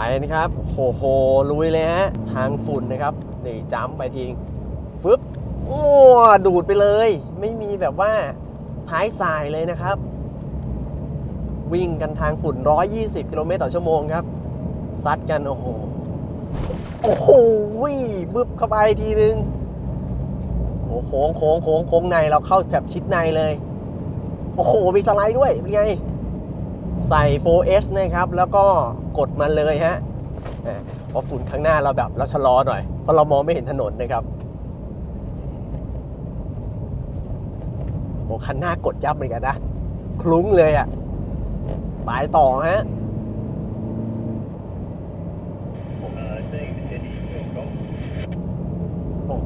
ไปนะครับโหโหลุยเลยฮะ ทางฝุ่นนะครับนี่จ้ำไปทิ้งฟึบโอ้ดูดไปเลย ไม่มีแบบว่าท้ายสายเลยนะครับ วิ่งกันทางฝุ่น 120 กิโลเมตรต่อชั่วโมงครับ ซัดกัน โอ้โห โอ้โหบึบเข้าไปทีนึงโอ้โหโค้งโค้งโค้งโค้งในเราเข้าแบบชิดในเลย โอ้โห มีสไลด์ด้วย เป็นไง ใส่ 4S นะครับ แล้วก็กดมันเลยฮะเพราะฝุ่นข้างหน้าเราแบบเราชะลอหน่อย เพราะเรามองไม่เห็นถนนนะครับ โอ้คันหน้ากดยับเหมือนกันนะ คลุ้งเลยอะ่ะไปต่อฮะโอ้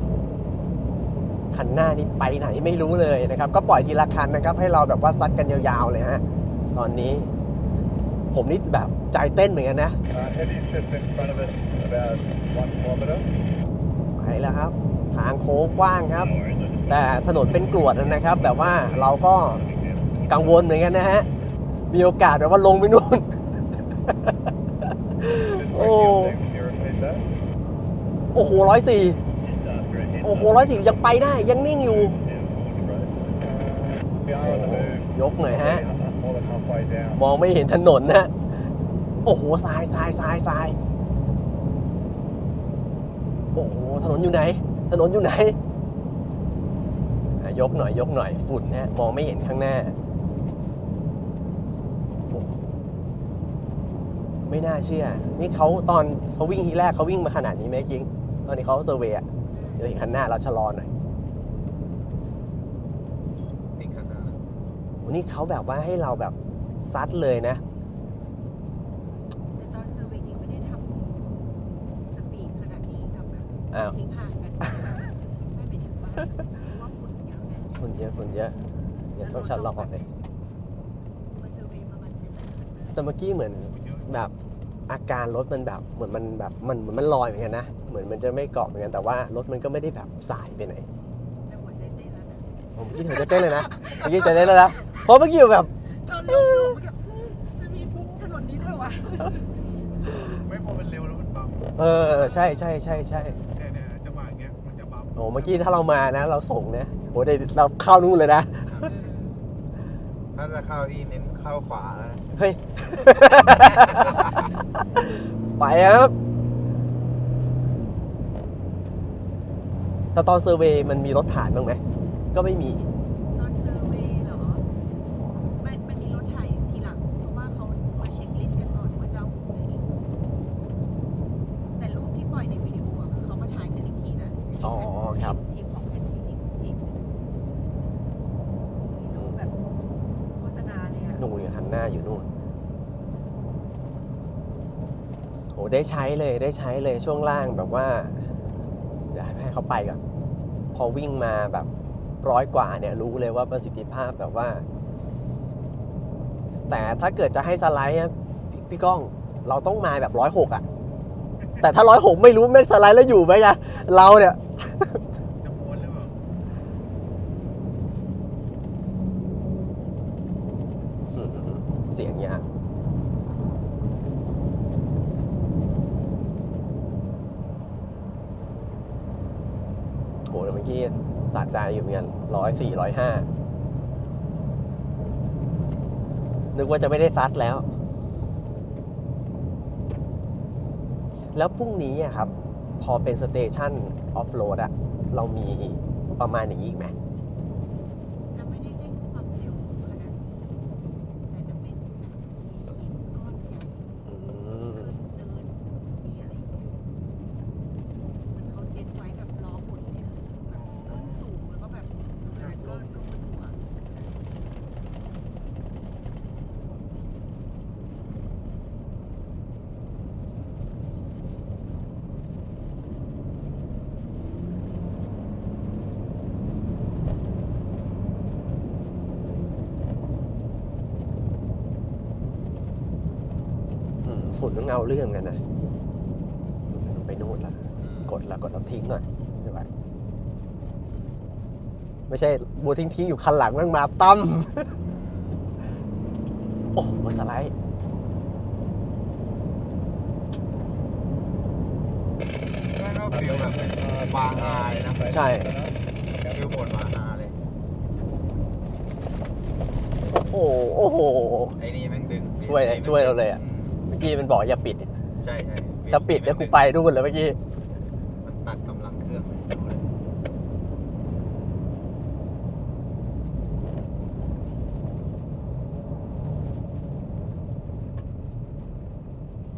คันหน้านี่ไปไหนไม่รู้เลยนะครับ ก็ปล่อยทีละคันนะครับ ให้เราแบบว่าซัดกันยาวๆเลยฮะตอนนี้ ผมนี่แบบใจเต้นเหมือนกันนะ Uh, heavy's just in front of us, about one kilometre. ไปแล้วครับ ทางโค้งกว้างครับ แต่ถนนเป็นกรวดนะครับ แบบว่าเราก็กังวลเหมือนกันนะฮะ มีโอกาสแบบว่าลงไปนู่น Just Oh. waiting on you, you repeat that? โอ้โหร้อยสี่โอ้โหร้อยสี่ยังไปได้ ยังนิ่งอยู่ We are on the move. ยกหน่อยฮะ มองไม่เห็นถนนนะ โอ้โหทรายทรายทรายทรายโอ้โหถนนอยู่ไหน ถนนอยู่ไหนอะยกหน่อยยกหน่อยฝุ่นนะมองไม่เห็นข้างหน้าโอ้ไม่น่าเชื่อ นี่เขาตอนเขาวิ่งทีแรกเขาวิ่งมาขนาดนี้ไหมจริง ตอนนี้เขาเซอร์เวย์อะเดี๋ยวเห็นคันหน้าเราชะลอหน่อยติดขนาดวันนี้เขาแบบว่าให้เราแบบ ซัดเลยนะ แต่ตอนเซอร์เวย์จริงไม่ได้ทำสปีดขนาดนี้กับแบบอ้าว ทิ้งห่างกันไม่ไปถึงบ้านเพราะว่าฝุ่นเยอะไงฝุ่นเยอะฝุ่นเยอะเดี๋ยวต้องชะลอเลยมันเซอร์เวย์ประมาณเจ็ดแปดคันนะแต่เมื่อกี้เหมือนแบบอาการรถมันแบบเหมือนมันแบบมันเหมือนมันลอยเหมือนกันนะเหมือนมันจะไม่เกาะเหมือนกันแต่ว่ารถมันก็ไม่ได้แบบสายไปไหนแต่หัวใจเต้นแล้วนะผมเมื่อกี้ถึงจะเต้นเลยนะเมื่อกี้จะเต้นแล้วนะเพราะเมื่อกี้แบบ ตอนลงลงแบบจะมีปุ๊บถนนนี้ด้วยวะ ไม่พอมันเร็วแล้วมันบัม เออใช่ใช่ใช่ใช่เนี่ยเนี่ยจังหวะอย่างเงี้ยมันจะบัมโอ้เมื่อกี้ถ้าเรามานะ เราส่งนะโอ้เดี๋ยวเราเข้านู่นเลยนะ ถ้าจะเข้าอีเน้นเข้าขวาแล้วเฮ้ย ไปครับ แต่ตอนเซอร์เวย์มันมีรถผ่านบ้างไหม ก็ไม่มี ตอนเซอร์เวย์เหรอมันมันมีรถถ่ายทีหลัง เพราะว่าเขามาเช็คลิสต์กันก่อนว่าจะเอากลุ่มไหนแต่รูปที่ปล่อยในวิดีโออะคือเขามาถ่ายกันอีกทีนะทีม อ๋อครับ ทีมของแพนทีมทีมรูปแบบโฆษณาเลยอะ นู่นเนี่ยคันหน้าอยู่นู่นโหได้ใช้เลยได้ใช้เลยช่วงล่างแบบว่าเดี๋ยวให้เขาไปก่อนพอวิ่งมาแบบร้อยกว่าเนี่ยรู้เลยว่าประสิทธิภาพแบบว่า แต่ถ้าเกิดจะให้สไลด์พี่พี่ก้องเราต้องมาแบบร้อยหกอะแต่ถ้าร้อยหกไม่รู้แม่งสไลด์แล้วอยู่ไหมอะเราเนี่ย จะม้วนหรือเปล่า เสียงยากโหเมื่อกี้สาใจอยู่เหมือนกันร้อยสี่ร้อยห้านึกว่าจะไม่ได้ซัดแล้ว แล้วพรุ่งนี้อะครับ พอเป็นสเตชันออฟโรดอะเรามีประมาณอย่างนี้อีกไหม จะไม่ได้เร่งความเร็วขนาดนี้แต่จะเป็นมีหินก้อนใหญ่ อืม เดินมีอะไรอย่างเงี้ยเหมันเขาเซ็ตไว้แบบล้อหมุนเลยอะแบบต้นสูงแล้วก็แบบหางก็ลงบนหัว อืม ฝุ่นต้องเอาเรื่องกันนะไปนู่นละกดละกดแล้วทิ้งหน่อยไม่ไหวไม่ใช่บัวทิ้งทิ้งๆอยู่คันหลังแมันมาตั้มโอ้โหสไลด์ฟิลแบบวาฮายนะใช่ฟิลโหมดวาฮาเลยโอ้โหโอ้โหไอ้นี่แม่งดึงช่วยเลยช่วยเราเลยอะมเมื่อ กี้มันบอกอย่าปิด ใช่ใช่ถ้าปิดเนี่ยกูไปดูนเลยเมื่อกี้มันตัดอ